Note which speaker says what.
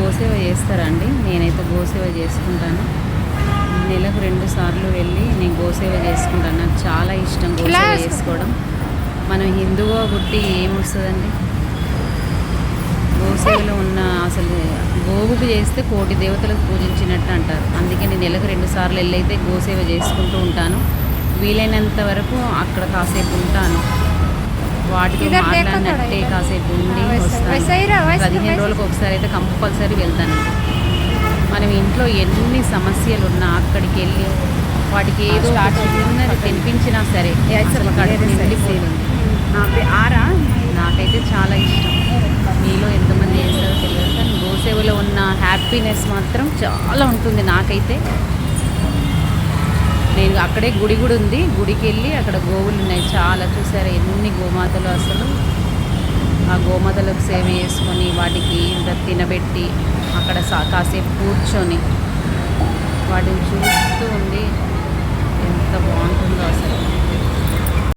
Speaker 1: గోసేవ చేస్తారండి. నేనైతే గోసేవ చేసుకుంటాను. నెలకు రెండు సార్లు వెళ్ళి నేను గోసేవ చేసుకుంటాను. నాకు చాలా ఇష్టం గోసేవ. చేసుకోవడం. మనం హిందువుగా పుట్టి ఏమొస్తుందండి? గోసేవలో ఉన్న అసలు గోవుకు చేస్తే కోటి దేవతలకు పూజించినట్టు అంటారు. అందుకే నేను నెలకు రెండు సార్లు వెళ్ళైతే గోసేవ చేసుకుంటూ ఉంటాను. వీలైనంత వరకు అక్కడ కాసేపు ఉంటాను.
Speaker 2: ఇద్దరు
Speaker 1: మాట్లాడినట్టే కాసేపు పదిహేను. రోజులకు ఒకసారి అయితే కంపల్సరీ వెళ్తాను. మనం ఇంట్లో ఎన్ని సమస్యలు ఉన్నా అక్కడికి వెళ్ళి వాటికి ఏదో చిన్నది తినిపించినా సరే అసలు కడుపు
Speaker 2: ఆరా?
Speaker 1: నాకైతే చాలా ఇష్టం. మీలో ఎంతమంది చేస్తారో తెలియదు కానీ గోసేవలో ఉన్న హ్యాపీనెస్ మాత్రం చాలా ఉంటుంది నాకైతే. నేను అక్కడే గుడి కూడా ఉంది. గుడికి వెళ్ళి అక్కడ గోవులు ఉన్నాయి చాలా చూసారు ఎన్ని గోమాతలు అసలు. ఆ గోమాతలకు సేవ చేసుకొని వాటికి ఇంత తినబెట్టి అక్కడ సా- కాసేపు కూర్చొని వాటిని చూస్తూ ఉండి